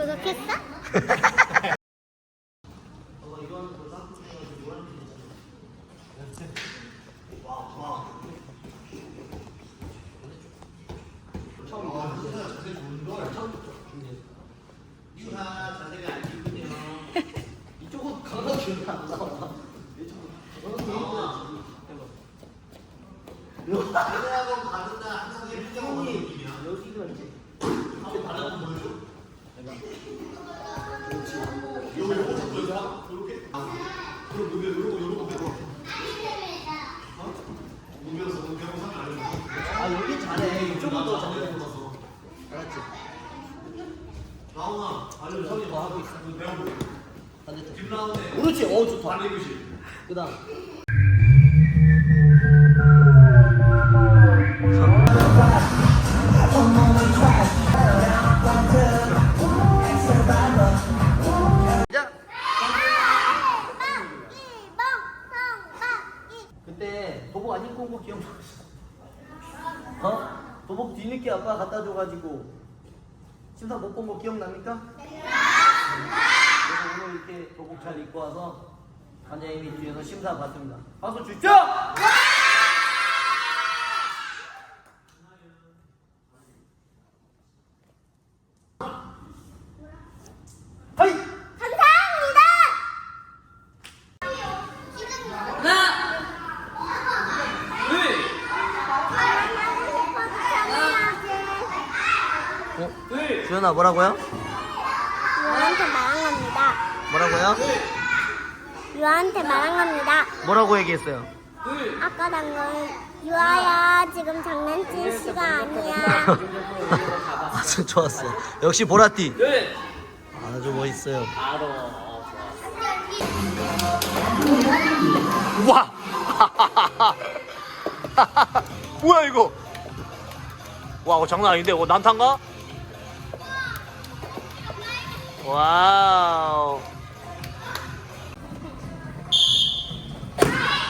구독했어? 얘네하고 가는 날 항상 일정한 느낌이야. 여기가 이제 이렇게 바라보고 보여줘. 그렇지. 요거 요거 잡고 여기서 이렇게. 그럼 누구 요거 요거 요거. 어? 누구여서 누구하고 상관 안 해. 아 여기 잘해. 이쪽은 더 잘해. 알았지? 나훈아, 아니 선이 뭐 하고 있어? 배워볼게. 반대쪽. 김나훈의 그렇지. 어 좋다. 그다음. 아빠 갖다 줘가지고 심사 못 본 거 기억납니까? 그래서 오늘 이렇게 도복 잘 입고 와서 관장님이 뒤에서 심사 받습니다. 박수 주죠! 하이! 감사합니다. 어? 주연아 뭐라고요? 유아한테 말한 겁니다. 뭐라고요? 유아한테 말한 겁니다. 뭐라고 얘기했어요? 아까 당근 유아야 지금 장난칠 시간 아니야. 아주 좋았어. 역시 보라띠. 아주 멋있어요. 와! 뭐야 이거? 와, 이거 장난 아닌데? 이거 난탄가? 와우.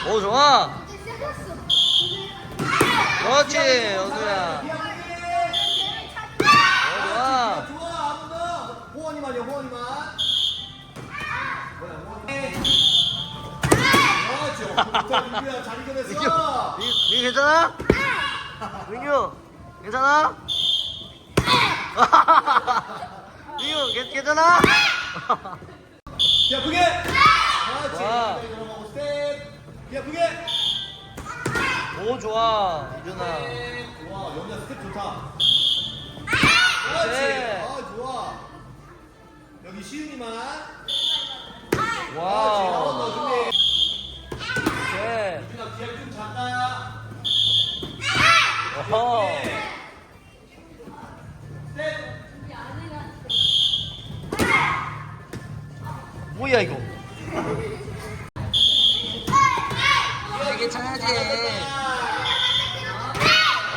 오 좋아. 그렇지, 연우야. 오 좋아. 좋아 아무나 호원이만요 호원이만 뭐야 호원이 그렇지 민규야 잘 이겨냈어 민- 괜찮아? 민규 괜찮아? 괜- 괜찮아? 그렇지 와. 그다음에 들어가고 스텝 야 그게! 오 좋아 이준아. 좋아 연우야 스텝 좋다. 네. 그렇지. 아 좋아. 여기 시윤이만. 그렇지 한번 더 와우 준비. 네. 유준아 뒤에 좀 작다 어허. 스 뭐야 이거 괜찮아지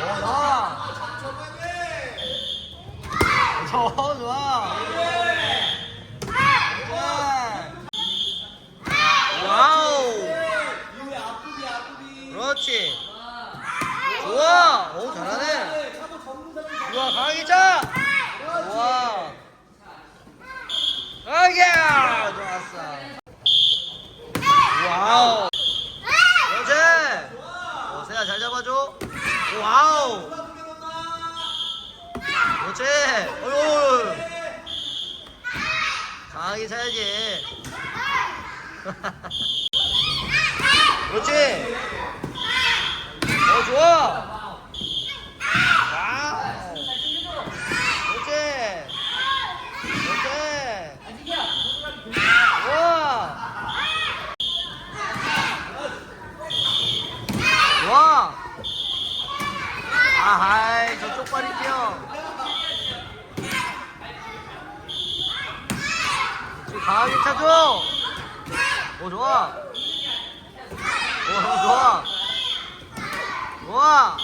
어 좋아 저 좋아 좋아 강하게 차 좋아 강하게 좋았어 와우. 그렇지 어, 세야 잘 잡아줘. 와우. 그렇지 어휴. 강하게 차야지. 그렇지 어 좋아 와우 그렇지 그렇지 좋아 좋아 아하이 저 쪽발이 뛰어 지금 강하게 차줘 오 좋아. 오형 좋아. 좋아.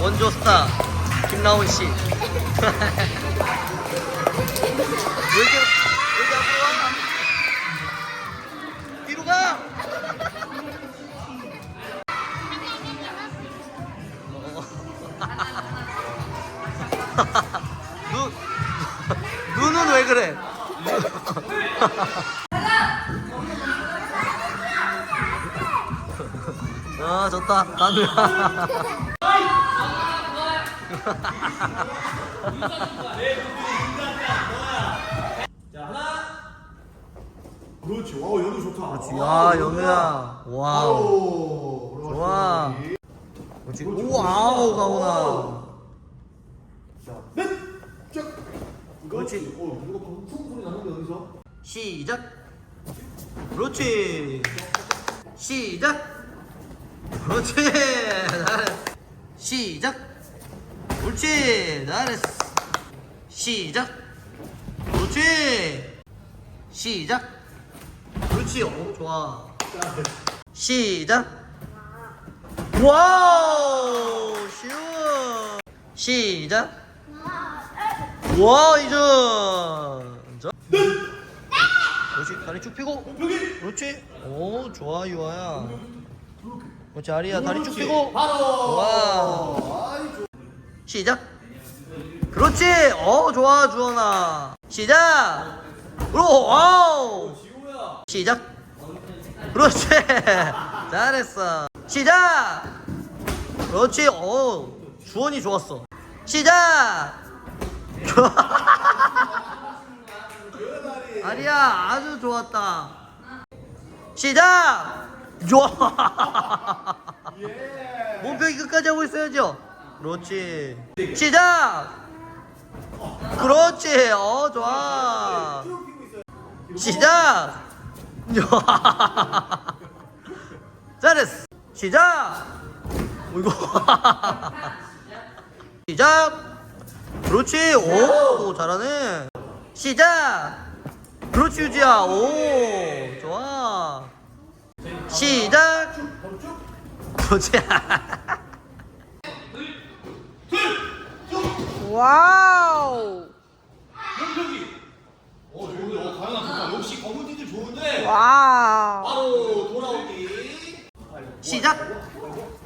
원조 스타 김나온 씨. 왜 이렇게 하나 그렇지. 와, 연우 좋다. 그렇지. 야 연우야. 와우. 아우. 좋아. 그렇지. 오 아우 가훈아. 자, 넷. 쫙. 그렇지. 어, 이거 방금 쿵 소리 나는데 어디서? 시작. 그렇지. 시작. 그렇지. 시작. 그렇지. 잘했어. 시작. 그렇지. 시작. 그렇지. 오, 좋아. 시작. 와우. 쉬워. 시작. 와, 이전. 자. 그렇지 다리 쭉 펴고 그렇지 오 좋아 유아야 그렇지 아리야 다리 쭉 펴고. 좋아 시작. 그렇지. 어 좋아 주원아. 시작. 그로 와우. 시작. 그렇지. 잘했어. 시작. 그렇지. 어 주원이 좋았어. 시작. 아리야 아주 좋았다. 시작 좋아. 몸빼기 끝까지 하고 있어야죠. 그렇지. 시작! 그렇지. 어 좋아. 시작! 좋아. 잘했어. 시작! 이거 시작! 그렇지. 오 잘하네. 시작! 그렇지 유지야. 오 좋아 시작! 그렇지 와우. 어 좋은데 어 가영아 좋다. 역시 검은띠들 좋은데. 와우. 바로 돌아오기. 시작!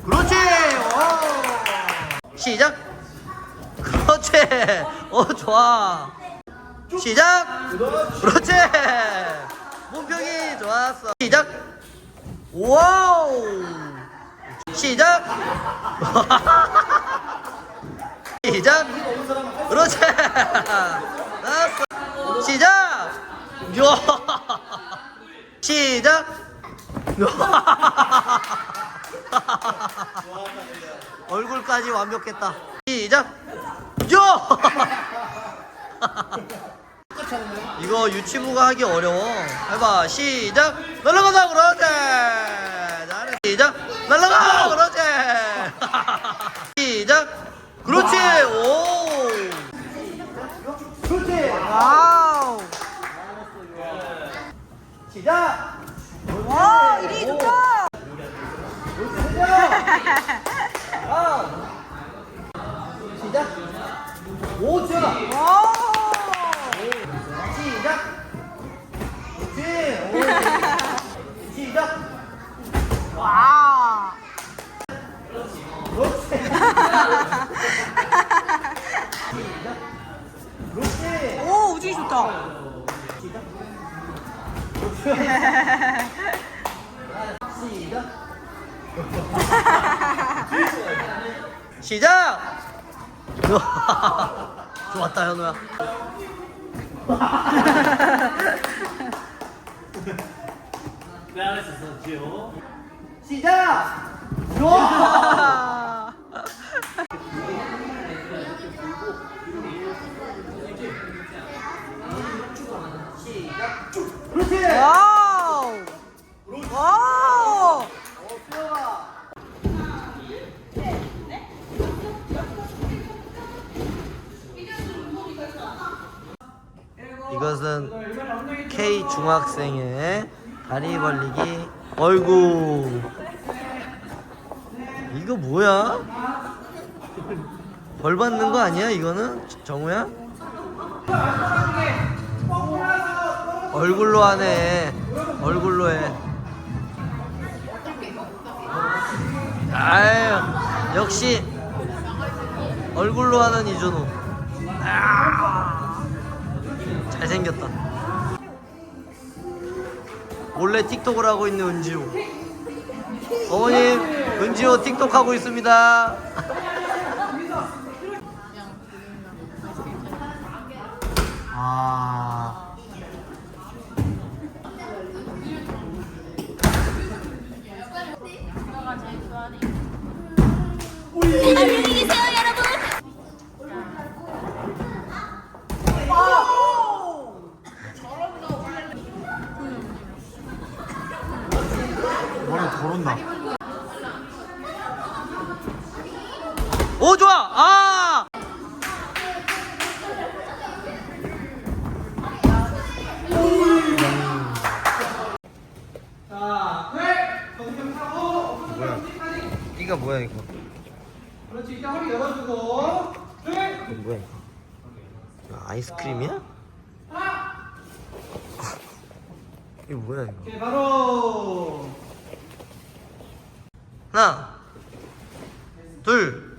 그렇지! 오! 시작! 그렇지! 어 좋아. 시작! 그렇지! 몸평이 좋았어. 시작 와우! 시작! 시작! 그렇지! 시작! 요! 시작! 얼굴까지 완벽했다. 시작. 요. 이거 유치부가 하기 어려워. 해봐. 시작. 날라가다 그러지. 잘해. 시작. 날라가 그러지. 시작. 그렇지. 오. 그렇지. 와우. 시작. 와, 이리 좋다. 아. 시작. 시작. 좋았다 현우야. 네 알았어 지호 시작. 좋아. 중학생의 다리 벌리기 얼굴 이거 뭐야? 벌 받는 거 아니야 이거는 정우야? 얼굴로 하네 얼굴로 해 아유 역시 얼굴로 하는 이준호 아, 잘생겼다. 몰래 틱톡을 하고 있는 은지호. 어머님, 은지호 틱톡 하고 있습니다. 아. 안녕히 계세요, 이가 뭐야 이거? 그렇지 이제 허리 열어주고 이거 뭐야 이거? 이거 아이스크림이야? 이거 뭐야 이거? 오케이 바로 하나, 둘,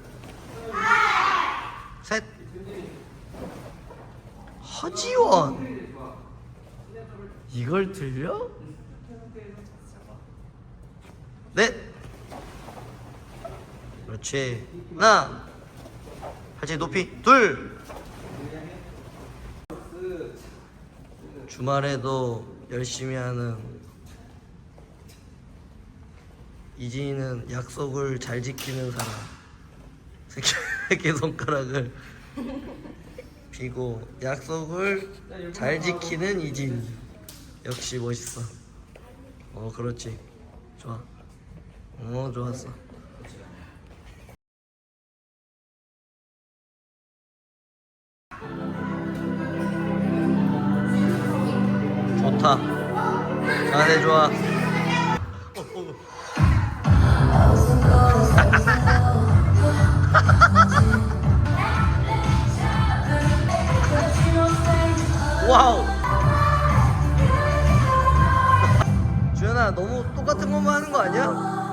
셋. 허지원. 이걸 들려? 넷. 그렇지. 하나. 팔찌 높이. 둘. 주말에도 열심히 하는 이진이는 약속을 잘 지키는 사람. 새끼, 손가락을 피고 약속을 잘 지키는 이진. 역시 멋있어. 어, 그렇지. 좋아. 어, 좋았어. 좋다. 자세 좋아. 와우. 주연아 너무 똑같은 것만 하는 거 아니야?